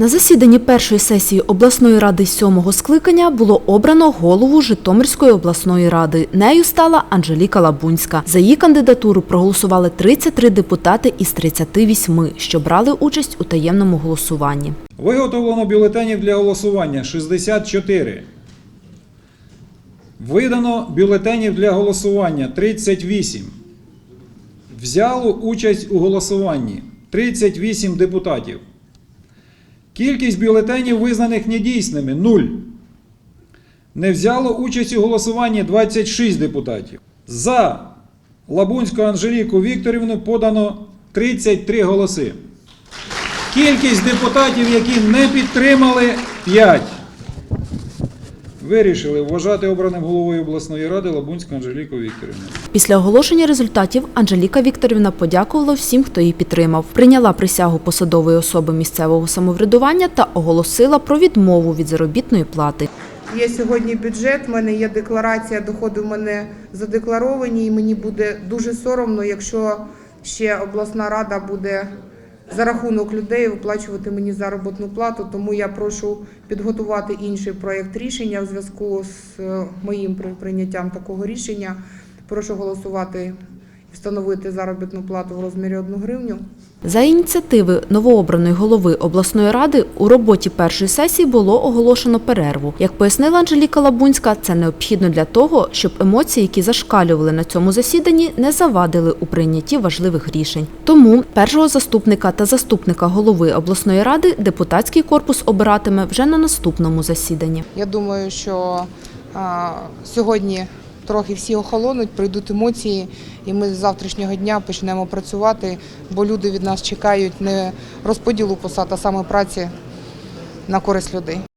На засіданні першої сесії обласної ради сьомого скликання було обрано голову Житомирської обласної ради. Нею стала Анжеліка Лабунська. За її кандидатуру проголосували 33 депутати із 38, що брали участь у таємному голосуванні. Виготовлено бюлетенів для голосування 64. Видано бюлетенів для голосування 38. Взяло участь у голосуванні 38 депутатів. Кількість бюлетенів, визнаних недійсними 0. Не взяло участь у голосуванні 26 депутатів. За Лабунську Анжеліку Вікторівну подано 33 голоси. Кількість депутатів, які не підтримали 5. Вирішили вважати обраним головою обласної ради Лабунську Анжеліку Вікторівну. Після оголошення результатів Анжеліка Вікторівна подякувала всім, хто її підтримав, прийняла присягу посадової особи місцевого самоврядування та оголосила про відмову від заробітної плати. Є сьогодні бюджет, в мене є декларація, доходи в мене задекларовані, і мені буде дуже соромно, якщо ще обласна рада буде за рахунок людей виплачувати мені заробітну плату. Тому я прошу підготувати інший проєкт рішення у зв'язку з е, моїм при- прийняттям такого рішення. Прошу голосувати встановити заробітну плату в розмірі 1 гривню. За ініціативи новообраної голови обласної ради у роботі першої сесії було оголошено перерву. Як пояснила Анжеліка Лабунська, це необхідно для того, щоб емоції, які зашкалювали на цьому засіданні, не завадили у прийнятті важливих рішень. Тому першого заступника та заступника голови обласної ради депутатський корпус обиратиме вже на наступному засіданні. Я думаю, що а, сьогодні трохи всі охолонуть, прийдуть емоції, і ми з завтрашнього дня почнемо працювати, бо люди від нас чекають не розподілу посад, а саме праці на користь людей.